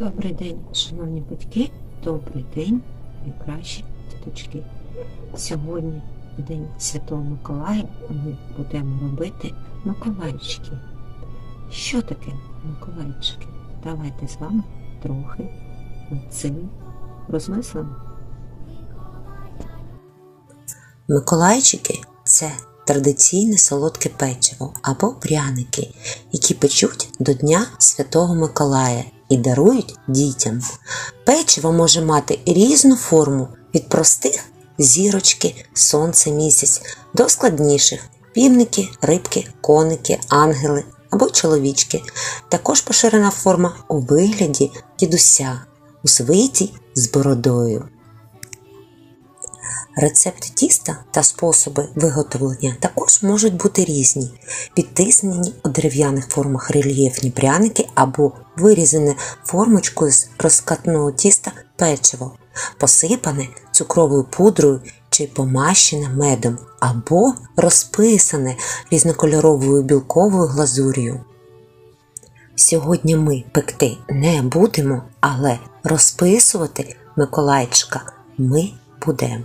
Добрий день, шановні батьки, добрий день, найкращі діточки. Сьогодні, День Святого Миколая, ми будемо робити Миколайчики. Що таке Миколайчики? Давайте з вами трохи над цим розмислимо. Миколайчики це традиційне солодке печиво або пряники, які печуть до Дня Святого Миколая і дарують дітям. Печиво може мати різну форму від простих зірочки, сонце, місяць до складніших півники, рибки, коники, ангели або чоловічки. Також поширена форма у вигляді дідуся у свиті з бородою. Рецепти тіста та способи виготовлення також можуть бути різні: підтиснені у дерев'яних формах рельєфні пряники або вирізане формочкою з розкатного тіста печиво, посипане цукровою пудрою чи помащене медом, або розписане різнокольоровою білковою глазур'ю. Сьогодні ми пекти не будемо, але розписувати Миколайчика ми будемо.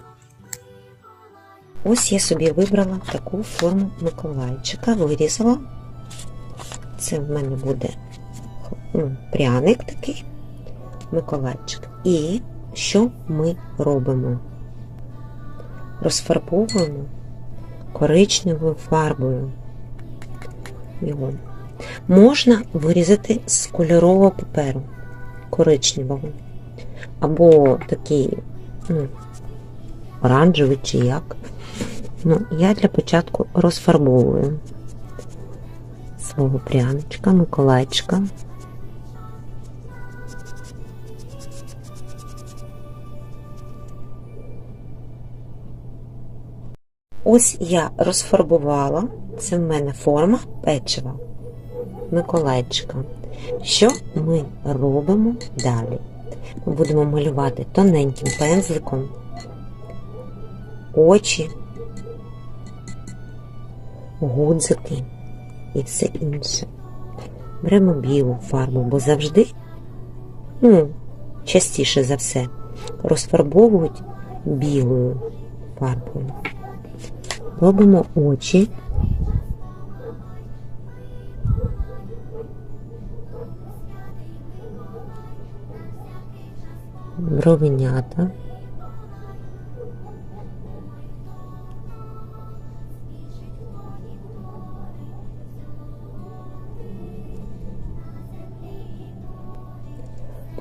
Ось я собі вибрала таку форму Миколайчика, вирізала. Це в мене буде ну, пряник такий, Миколайчик. І що ми робимо? Розфарбовуємо коричневою фарбою його. Можна вирізати з кольорового паперу коричневого. Або такий ну, оранжевий чи як. Ну, я для початку розфарбовую свого пряничка, Миколайчика. Ось я розфарбувала, це в мене форма печива Миколайчика. Що ми робимо далі? Будемо малювати тоненьким пензликом очі, гудзики і все інше. Беремо білу фарбу, бо завжди, ну, частіше за все, розфарбовують білою фарбою. Робимо очі. Бровенята.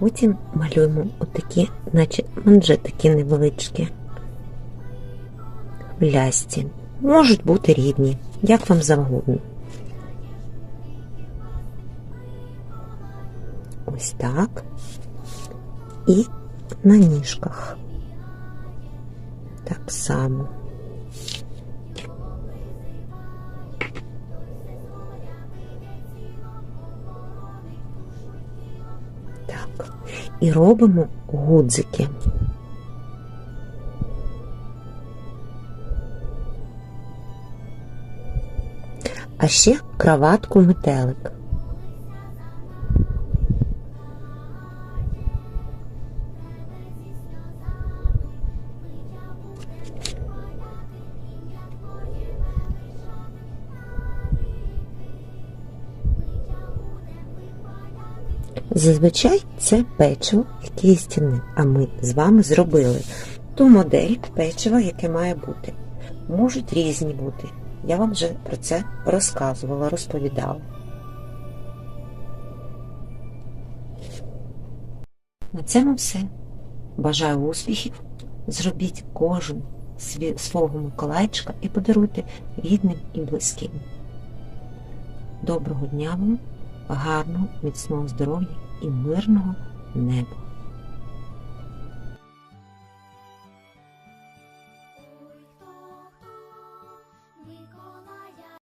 Потім малюємо отакі, наче манжетики невеличкі, хвилясті. Можуть бути рівні, як вам завгодно. Ось так. І на ніжках. Так само. Так. І робимо гудзики. А ще краватку метелик. Зазвичай це печиво, яке істинне, а ми з вами зробили ту модель печива, яке має бути. Можуть різні бути. Я вам вже про це розказувала, розповідала. На цьому все. Бажаю успіхів. Зробіть кожен свого Миколайчика і подаруйте рідним і близьким. Доброго дня вам, гарного, міцного здоров'я і мирного неба!